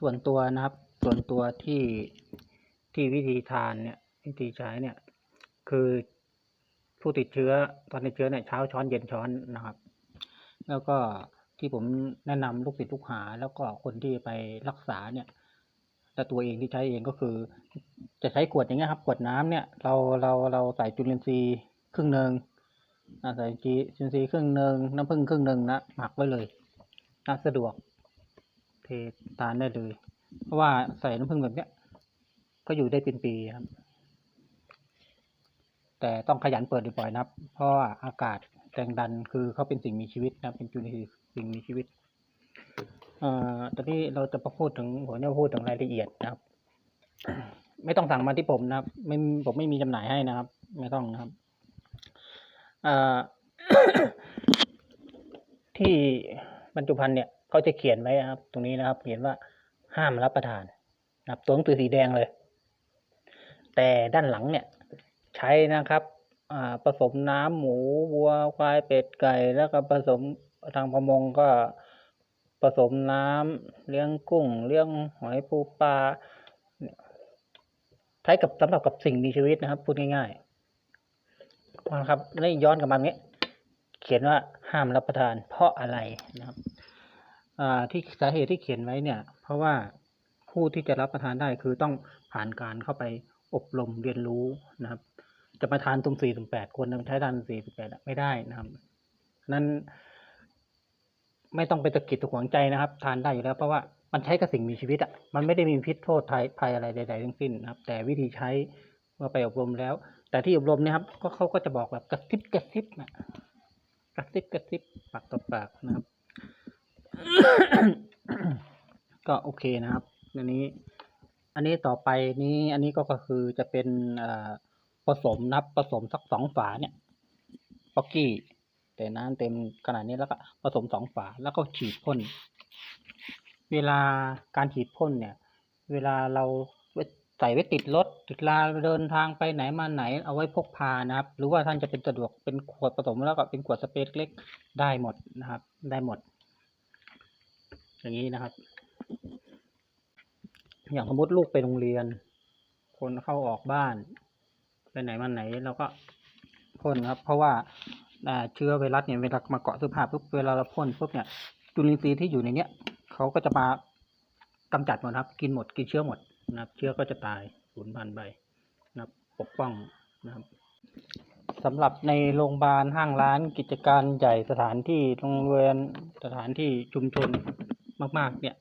ส่วนตัวนะครับ ส่วนตัวที่ที่วิธีทานเนี่ยวิธีใช้เนี่ย คือผู้ติดเชื้อตอนติดเชื้อเนี่ยเช้าช้อนเย็นช้อนนะครับ แล้วก็ที่ผมแนะนำลูกศิษย์ลูกหา แล้วก็คนที่ไปรักษาเนี่ยและตัวเองที่ใช้เองก็คือ จะใช้ขวดอย่างเงี้ยครับขวดน้ำเนี่ย เราเราเราใส่จุลินทรีย์ครึ่งหนึ่งใส่จุลินทรีย์ครึ่งหนึ่งน้ำผึ้งครึ่งหนึ่งนะหมักไว้เลยน่าสะดวก เทานได้เลย เพราะว่าใส่น้ำผึ้งแบบเนี้ย ก็อยู่ได้เป็นปีครับ แต่ต้องขยันเปิดบ่อยๆนะครับ เพราะว่าอากาศแรงดันคือเขาเป็นสิ่งมีชีวิตนะเป็นจุลินทรีย์สิ่งมีชีวิตเอ่อตอนนี้เราจะมาพูดถึงผมจะพูดถึงรายละเอียดนะครับ ไม่ต้องสั่งมาที่ผมนะครับ ไม่ผมไม่มีจำหน่ายให้นะครับ ไม่ต้องนะครับเอ่อที่บรรจุภัณฑ์เนี่ย เขาจะเขียนไว้นะครับ ตรงนี้นะครับ เขียนว่าห้ามรับประทานนะครับ ตัวหนังสือสีแดงเลย แต่ด้านหลังเนี่ย ใช้นะครับผสมน้ำหมูวัวควายเป็ดไก่แล้วก็ผสมทางประมงก็ผสมน้ำเลี้ยงกุ้งเลี้ยงหอยปูปลาใช้กับสำหรับกับสิ่งมีชีวิตนะครับ พูดง่ายๆนะครับแล้ย้อนกลับมาเนี้ยเขียนว่าห้ามรับประทานเพราะอะไรนะครับ ที่สาเหตุที่เขียนไว้เนี่ย เพราะว่าผู้ที่จะรับประทานได้คือต้องผ่านการเข้าไปอบรมเรียนรู้นะครับ จะมาทานตุ่มสี่ตุ่มแปดคนนะใช้ทานสี่ตุ่มแปดไม่ได้นะครับ นั้น ไม่ต้องไปตะกิดตะขวงใจนะครับ ทานได้อยู่แล้ว เพราะว่ามันใช้กับสิ่งมีชีวิตอะมันไม่ได้มีพิษโทษภัยภัยอะไรใด ๆ ทั้งสิ้นนะครับ แต่วิธีใช้เมื่อไปอบรมแล้ว แต่ที่อบรมเนี่ยครับ ก็เขาก็จะบอกแบบกระซิบกระซิบนะกระซิบกระซิบปากต่อปากนะครับ ก็โอเคนะครับ อันนี้ อันนี้ต่อไปนี้ อันนี้ก็คือจะเป็นผสมนับผสมสักสองฝาเนี่ยป๊อกกี้แต่น้ำเต็มขนาดนี้แล้วก็ผสมสองฝาแล้วก็ฉีดพ่น เวลาการฉีดพ่นเนี่ย เวลาเราใส่ไว้ติดรถติดลาเดินทางไปไหนมาไหนเอาไว้พกพานะครับ หรือว่าท่านจะเป็นสะดวกเป็นขวดผสมแล้วก็เป็นขวดสเปรย์เล็กได้หมดนะครับ ได้หมด อย่างนี้นะครับ อย่างสมมติลูกไปโรงเรียน คนเข้าออกบ้านไปไหนมาไหนเราก็พ่นครับ เพราะว่าเชื้อไวรัสเนี่ยเวลามาเกาะเสื้อผ้าปุ๊บเวลาเราพ่นปุ๊บเนี่ย จุลินทรีย์ที่อยู่ในเนี้ยเขาก็จะมากำจัดหมดครับ กินหมดกินเชื้อหมดนะครับ เชื้อก็จะตายสูญพันธุ์ไปนะครับปกป้องนะครับสำหรับในโรงพยาบาลห้างร้านกิจการใหญ่สถานที่โรงเรียนสถานที่ชุมชน มาก ๆ เนี่ย